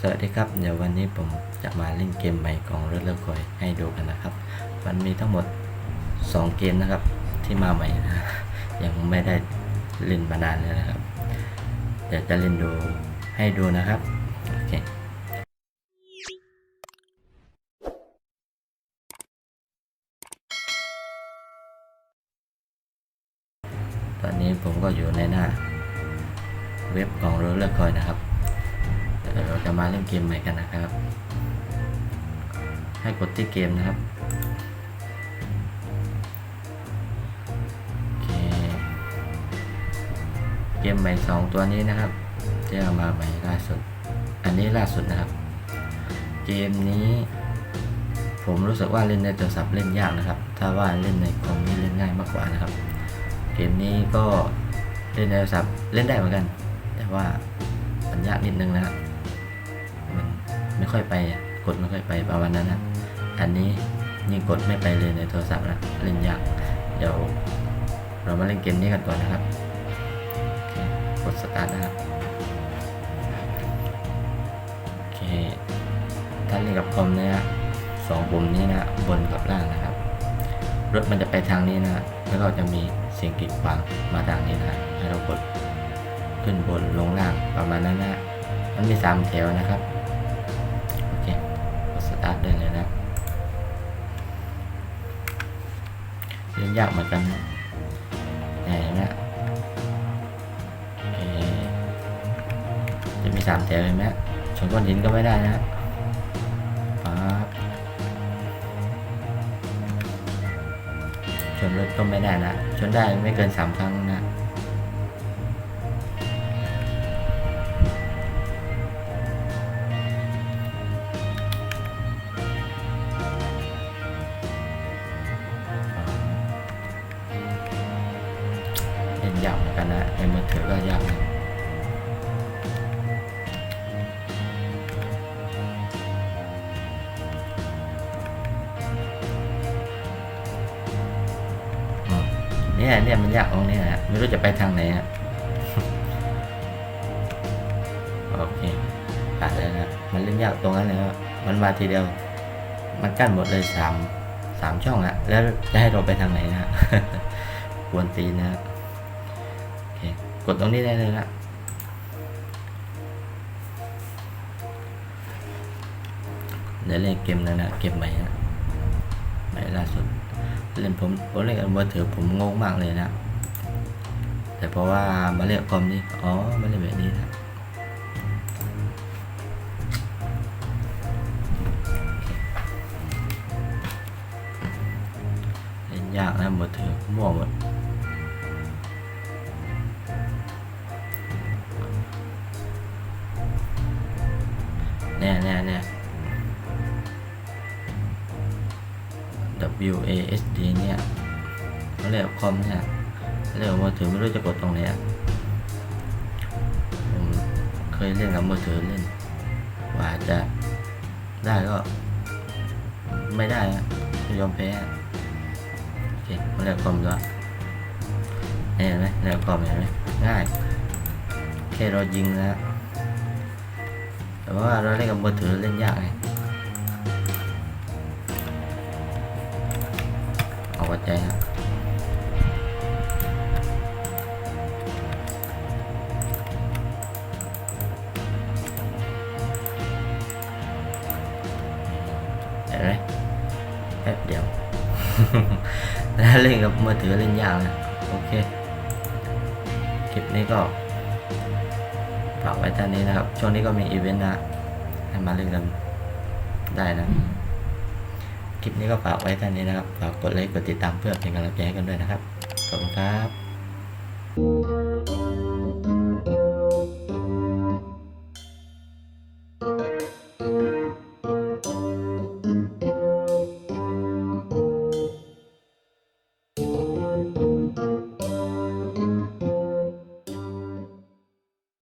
สวัสดีครับ เดี๋ยววันนี้ผมจะมาเล่นเกมใหม่ของเรื่องคอยให้ดูกันนะครับ มันมีทั้งหมด 2 เกมนะครับที่มาใหม่นะยังไม่ได้เล่นมานานเลยนะครับ เดี๋ยวจะเล่นดูให้ดูนะครับโอเคตอนนี้ผมก็อยู่ในหน้า เว็บของเรื่องคอยนะครับ เดี๋ยวเราจะมาเล่นเกมใหม่กันนะครับ ให้กดที่เกมนะครับเเกมใหม่สองตัวนี้นะครับที่เอามาใหม่ล่าสุด อันนี้ล่าสุดนะครับ เกมนี้ ผมรู้สึกว่าเล่นในโทรศัพท์เล่นยากนะครับ ถ้าว่าเล่นในคอมนี่เล่นง่ายมากกว่านะครับ เกมนี้ก็เล่นในโทรศัพท์เล่นได้เหมือนกัน แต่ว่ามันยากนิดนึงนะครับ ไม่ค่อยไปกดไม่ค่อยไปประมาณนั้นนะอันนี้ยิ่งกดไม่ไปเลยในโทรศัพท์นะเล่นยากเดี๋ยวเรามาเล่นเกมนี้กันก่อนนะครับกดสตาร์ทนะครับโอเคถ้าเล่นกับคอมเนี่ยสองปุ่มนี้นะบนกับล่างนะครับ รถมันจะไปทางนี้นะแล้วก็จะมีเสียงกีดขวางมาทางนี้นะให้เรากดขึ้นบนลงล่างประมาณนั้นนะมันมีสามแถวนะครับ กดสได้เลยนะเล่นยากเหมือนกันนะแต่เห็นไหมจะมีสามแถวเห็นไหมชนก้อนหินก็ไม่ได้นะป๊าชนรถก็ไม่ได้นะ ชนได้ไม่เกินสามครั้งนะ ยากเหมือนกันนะในมือถือก็ยากนะเนี่ยเนี่ยมันยากตรงนี้นะไม่รู้จะไปทางไหนอะโอเคผ่านเลยนะ มันเล่นยากตรงนั้นเลยว่ามันมาทีเดียว มันกั้นหมดเลยสามสามช่องอะแล้วจะให้เราไปทางไหนนะกวนตีนะ กดตรงนี้ได้เลยนะเดี๋ยวเล่นเกมนั้นนะเกมใหม่นะใหม่ล่าสุดเล่นผมผมเล่นมือถือผมงงมากเลยนะแต่เพราะว่ามาเล่นคอมนี่อ๋อมาเล่นแบบนี้นะเล่นยากนะมือถือมั่วหมด น่แน่แน่ W A S D เนี่ยเขาเรียกคอมเนี่ยเขาเรียกมือถือไม่รู้จะกดตรงไหนอะผมเคยเล่นกับมือถือเล่นกว่าจะได้ก็ ไม่ได้อะยอมแพ้โอเคมาเรียกคอมก็เห็นไหมเรียกคอมเห็นไหมง่าย แค่เรายิงนะ แต่ว่าเราเล่นกับมือถือเล่นยากไงเอาวัดใจครับเห็นไหมแป๊บเดียวแล้วเล่นกับมือถือเล่นยากนะโอเค คลิปนี้ก็ ฝากไว้ท่านนี้นะครับ ช่วงนี้ก็มีอีเวนต์นะให้มาเล่นกันได้นะ คลิปนี้ก็ฝากไว้ท่านนี้นะครับ ฝากกดไลค์ กดติดตามเพื่อเป็นกำลังใจให้กันด้วยนะครับ ขอบคุณครับ